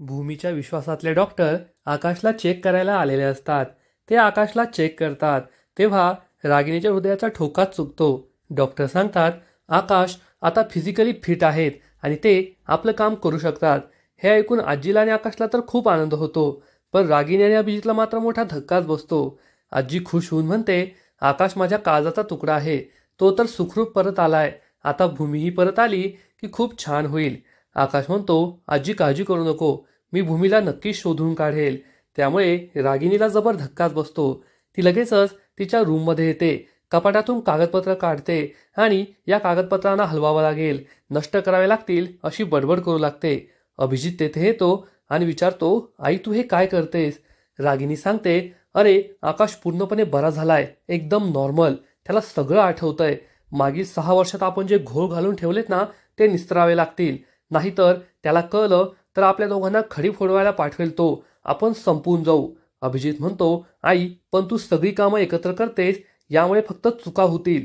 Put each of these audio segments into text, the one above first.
भूमीच्या विश्वासातले doctor आकाशला check करायला आलेले असतात. ते आकाशला चेक करतात. तेव्हा रागिणीच्या हृदयाचा ठोकाच चुकतो. डॉक्टर सांगतात आकाश आता फिजिकली फिट आहेत आणि ते आपलं काम करू शकतात. हे ऐकून आजीला आणि आकाशला तर खूप आनंद होतो पण रागिणी आणि अभिजितला मात्र मोठा धक्काच बसतो. आजी खुश होऊन म्हणते आकाश माझ्या काळजाचा तुकडा आहे. तो तर सुखरूप परत आलाय. आता भूमीही परत आली की खूप छान होईल. आकाश म्हणतो आजी काळजी करू नको. मी भूमीला नक्कीच शोधून काढेल. त्यामुळे रागिणीला जबर धक्काच बसतो. ती लगेचच तिच्या रूममध्ये येते. कपाटातून कागदपत्र काढते आणि या कागदपत्रांना हलवावं लागेल. नष्ट करावे लागतील अशी बडबड करू लागते. अभिजित तेथे येतो आणि विचारतो आई तू हे काय करतेस? रागिनी सांगते अरे आकाश पूर्णपणे बरा झालाय. एकदम नॉर्मल. त्याला सगळं आठवतंय. मागील सहा वर्षात आपण जे घोळ घालून ठेवलेत ना ते निस्तरावे लागतील. नाहीतर त्याला कळलं तर आपल्या दोघांना खडी फोडवायला पाठवेल तो. आपण संपून जाऊ. अभिजित म्हणतो आई पण तू सगळी कामं एकत्र करतेस यामुळे फक्त चुका होतील.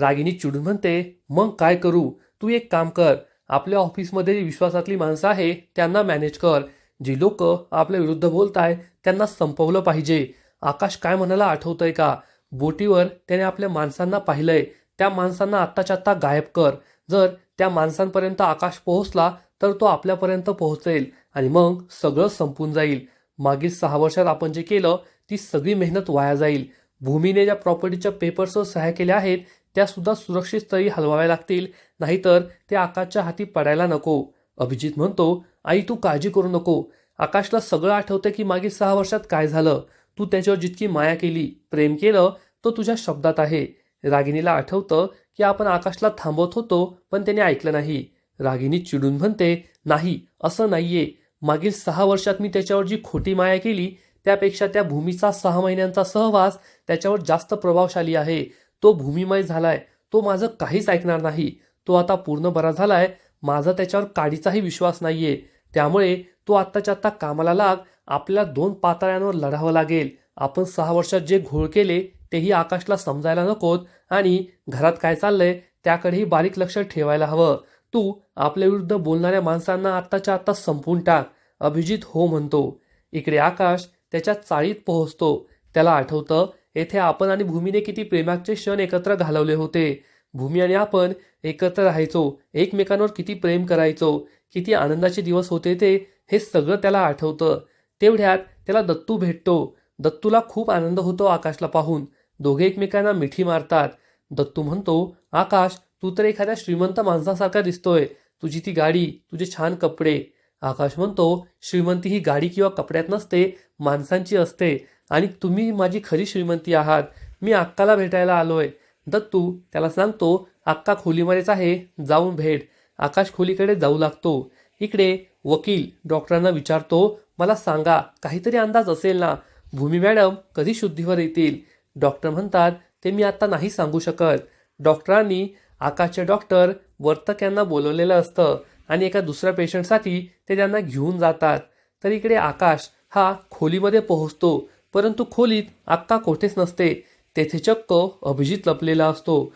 रागिनी चिडून म्हणते मग काय करू? तू एक काम कर. आपल्या ऑफिसमध्ये जी विश्वासातली माणसं आहे त्यांना मॅनेज कर. जी लोक आपल्या विरुद्ध बोलताय त्यांना संपवलं पाहिजे. आकाश काय म्हणायला आठवतंय का? बोटीवर त्याने आपल्या माणसांना पाहिलंय. त्या माणसांना आत्ताच्या आत्ता गायब कर. जर त्या माणसांपर्यंत आकाश पोहोचला तर तो आपल्यापर्यंत पोहोचेल आणि मग सगळं संपून जाईल. मागील सहा वर्षात आपण जे केलं ती सगळी मेहनत वाया जाईल. भूमीने ज्या प्रॉपर्टीच्या पेपर्सवर सह्या केल्या आहेत त्या सुद्धा सुरक्षित स्थळी हलवाव्या लागतील. नाहीतर ते आकाशच्या हाती पडायला नको. अभिजित म्हणतो आई तू काळजी करू नको. आकाशला सगळं आठवतं की मागील सहा वर्षात काय झालं. तू त्याच्यावर जितकी माया केली प्रेम केलं तो तुझ्या शब्दात आहे. रागिनीला आठवतं की आपण आकाशला थांबवत होतो पण त्याने ऐकलं नाही. रागिनी चिडून म्हणते नाही असं नाहीये. मागील सहा वर्षात मी त्याच्यावर जी खोटी माया केली त्यापेक्षा त्या भूमीचा सहा महिन्यांचा सहवास त्याच्यावर जास्त प्रभावशाली आहे. तो भूमिमय झालाय. तो माझं काहीच ऐकणार नाही. तो आता पूर्ण बरा झालाय. माझा त्याच्यावर काडीचाही विश्वास नाहीये. त्यामुळे तो आत्ताच्या आत्ता कामाला लाग. आपल्या दोन पातळ्यांवर लढावं लागेल. आपण सहा वर्षात जे घोळ केले तेही आकाशला समजायला नकोत आणि घरात काय चाललंय त्याकडेही बारीक लक्ष ठेवायला हवं. तू आपल्या विरुद्ध बोलणाऱ्या माणसांना आत्ताच्या आत्ता संपून टाक अभिजित हो म्हणतो. इकडे आकाश त्याच्या चाळीत पोहोचतो. त्याला आठवतं येथे आपण आणि भूमीने किती प्रेमाचे क्षण एकत्र घालवले होते. भूमी आणि आपण एकत्र राहायचो एकमेकांवर किती प्रेम करायचो किती आनंदाचे दिवस होते ते हे सगळं त्याला आठवतं. तेवढ्यात त्याला दत्तू भेटतो. दत्तूला खूप आनंद होतो आकाशला पाहून. दोघे एकमेकांना मिठी मारतात. दत्तू म्हणतो आकाश तू तर एखाद्या श्रीमंत माणसासारखा दिसतोय. तुझी ती गाडी तुझे छान कपडे. आकाश म्हणतो श्रीमंती ही गाडी किंवा कपड्यात नसते माणसांची असते. आणि तुम्ही माझी खरी श्रीमंती आहात. मी अक्काला भेटायला आलोय. दत्तू त्याला सांगतो अक्का खोलीमध्येच आहे जाऊन भेट. आकाश खोलीकडे जाऊ लागतो. इकडे वकील डॉक्टरांना विचारतो मला सांगा काहीतरी अंदाज असेल ना? भूमी मॅडम कधी शुद्धीवर येतील? डॉक्टर म्हणतात ते मी आता नाही सांगू शकत. डॉक्टरांनी आकाशचे डॉक्टर वर्तक यांना बोलवलेलं असतं आणि एका दुसऱ्या पेशंटसाठी ते त्यांना घेऊन जातात. तर इकडे आकाश हा खोलीमध्ये पोहोचतो परंतु खोलीत अक्का कोठेच नसते. तेथे चक्क अभिजित लपलेला असतो.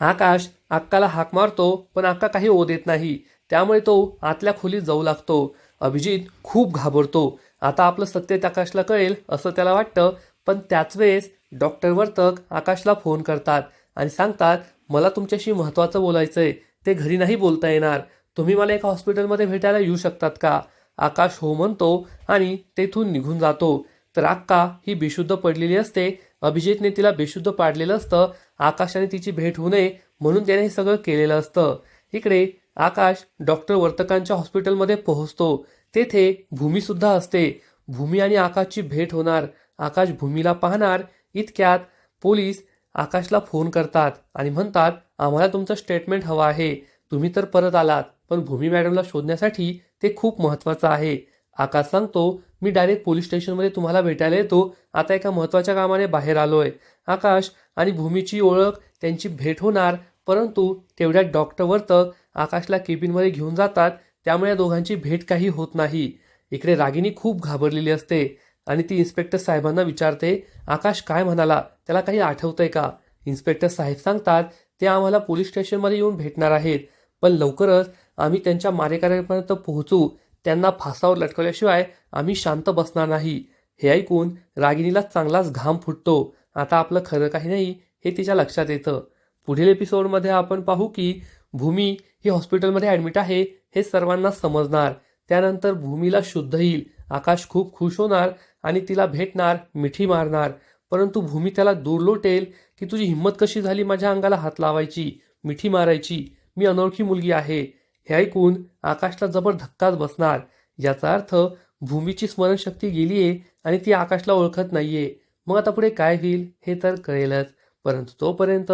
आकाश अक्काला हाक मारतो पण अक्का काही ओ देत नाही. त्यामुळे तो आतल्या खोलीत जाऊ लागतो. अभिजित खूप घाबरतो. आता आपलं सत्य आकाशला कळेल असं त्याला वाटतं पण त्याच वेळेस डॉक्टर वर्तक आकाशला फोन करतात आणि सांगतात मला तुमच्याशी महत्त्वाचं बोलायचं आहे ते घरी नाही बोलता येणार. तुम्ही मला एका हॉस्पिटलमध्ये भेटायला येऊ शकतात का? आकाश हो म्हणतो आणि तेथून निघून जातो. तर अक्का ही बेशुद्ध पडलेली असते. अभिजितने तिला बेशुद्ध पाडलेलं असतं. आकाशाने तिची भेट होऊ नये म्हणून त्याने हे सगळं केलेलं असतं. इकडे आकाश डॉक्टर वर्तकांच्या हॉस्पिटलमध्ये पोहोचतो. तेथे भूमीसुद्धा असते. भूमी आणि आकाशची भेट होणार. आकाश भूमीला पाहणार. इतक्यात पोलीस आकाशला फोन करतात आणि म्हणतात आम्हाला तुमचं स्टेटमेंट हवं आहे. तुम्ही तर परत आलात पण भूमी मॅडमला शोधण्यासाठी ते खूप महत्त्वाचं आहे. आकाश सांगतो मी डायरेक्ट पोलीस स्टेशनमध्ये तुम्हाला भेटायला येतो. आता एका महत्त्वाच्या कामाने बाहेर आलोय. आकाश आणि भूमीची ओळख त्यांची भेट होणार परंतु तेवढ्यात डॉक्टर वर्तक आकाशला केबिनमध्ये घेऊन जातात. त्यामुळे या दोघांची भेट काही होत नाही. इकडे रागिनी खूप घाबरलेली असते आणि ती इन्स्पेक्टर साहेबांना विचारते आकाश काय म्हणाला त्याला काही आठवतंय का? इन्स्पेक्टर साहेब सांगतात ते आम्हाला पोलीस स्टेशनमध्ये येऊन भेटणार आहेत. पण लवकरच आम्ही त्यांच्या मारेकऱ्यांपर्यंत पोहोचू. त्यांना फासावर लटकवल्याशिवाय आम्ही शांत बसणार नाही. हे ऐकून रागिनीला चांगलाच घाम फुटतो. आता आपलं खरं काही नाही हे तिच्या लक्षात येतं. पुढील एपिसोडमध्ये आपण पाहू की भूमी ही हॉस्पिटलमध्ये ॲडमिट आहे हे सर्वांना समजणार. त्यानंतर भूमीला शुद्ध येईल. आकाश खूप खुश होणार आणि तिला भेटणार मिठी मारणार. परंतु भूमी त्याला दूर लोटेल की तुझी हिंमत कशी झाली माझ्या अंगाला हात लावायची मिठी मारायची? मी अनोळखी मुलगी आहे. हे ऐकून आकाशला जबर धक्काच बसणार. याचा अर्थ भूमीची स्मरणशक्ती गेलीये आणि ती आकाशला ओळखत नाहीये. मग आता पुढे काय होईल हे तर कळेलच. परंतु तोपर्यंत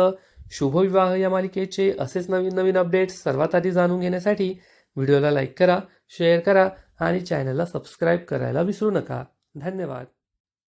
शुभविवाह या मालिकेचे असेच नवीन नवीन अपडेट्स सर्वात आधी जाणून घेण्यासाठी व्हिडिओला लाईक करा शेअर करा आणि चॅनलला सबस्क्राईब करायला विसरू नका. धन्यवाद.